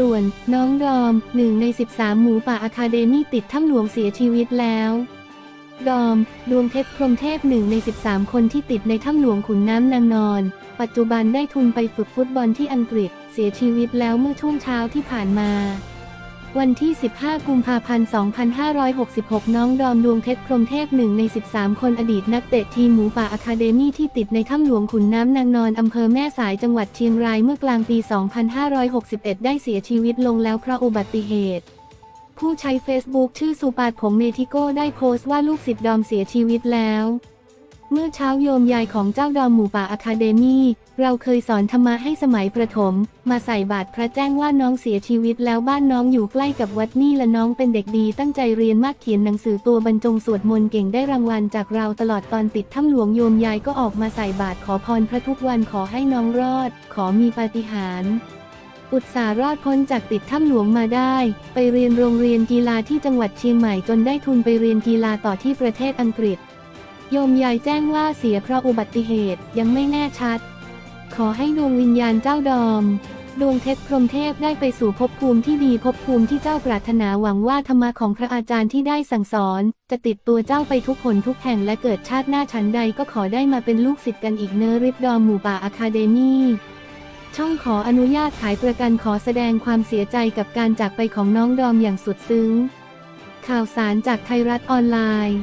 ต่วน น้องดอมหนึ่งใน 13 หมูป่าอะคาเดมี่ติดถ้ำหลวงเสียชีวิตแล้ว ดอม ดวงเพชรพรมเทพหนึ่งใน 13 คนที่ติดในถ้ำหลวงขุนน้ำนางนอน ปัจจุบันได้ทุนไปฝึกฟุตบอลที่อังกฤษ เสียชีวิตแล้วเมื่อช่วงเช้าที่ผ่านมา วันที่ 15 กุมภาพันธ์ 2566 น้องดอมดวงเพชรพรมเทพหนึ่งใน 13 คนอดีตนักเตะทีมหมูป่าอะคาเดมี่ที่ติดในถ้ำหลวงขุนน้ำนางนอนอำเภอแม่สายจังหวัดเชียงรายเมื่อกลางปี 2561 ได้เสียชีวิตลงแล้วเพราะอุบัติเหตุ ผู้ใช้ Facebook ชื่อสุปาดผมเมทิโก้ได้โพสต์ว่าลูกศิษย์ดอมเสียชีวิตแล้ว เมื่อเช้าโยมยายของเจ้าดอมหมูป่าอะคาเดมี่เราเคยสอนธรรมะให้สมัยประถม มาใส่บาตรพระแจ้งว่าน้องเสียชีวิตแล้วบ้านน้องอยู่ใกล้กับวัดนี่และน้องเป็นเด็กดีตั้งใจเรียนมากเขียนหนังสือตัวบรรจงสวดมนต์เก่งได้รางวัลจากเราตลอดตอนติดถ้ำหลวงโยมยายก็ออกมาใส่บาตรขอพรพระทุกวันขอให้น้องรอด ขอมีปาฏิหาริย์อุตสารอดพ้นจากติดถ้ำหลวงมาได้ ไปเรียนโรงเรียนกีฬาที่จังหวัดเชียงใหม่จนได้ทุนไปเรียนกีฬาต่อที่ประเทศอังกฤษ โยมยายแจ้งว่าเสียเพราะอุบัติเหตุยังไม่แน่ชัด ขอให้ดวงวิญญาณเจ้าดอม ดวงเพชรพรมเทพได้ไปสู่ภพภูมิที่ดีภพภูมิที่เจ้าปรารถนาหวังว่าธรรมะของพระอาจารย์ที่ได้สั่งสอน จะติดตัวเจ้าไปทุกหนทุกแห่งและเกิดชาติหน้าชั้นใดก็ขอได้มาเป็นลูกศิษย์กันอีกเนอริบดอมหมู่ป่าอะคาเดมี่ช่องขออนุญาตขายประกันขอแสดงความเสียใจกับการจากไปของน้องดอมอย่างสุดซึ้ง ข่าวสารจากไทยรัฐออนไลน์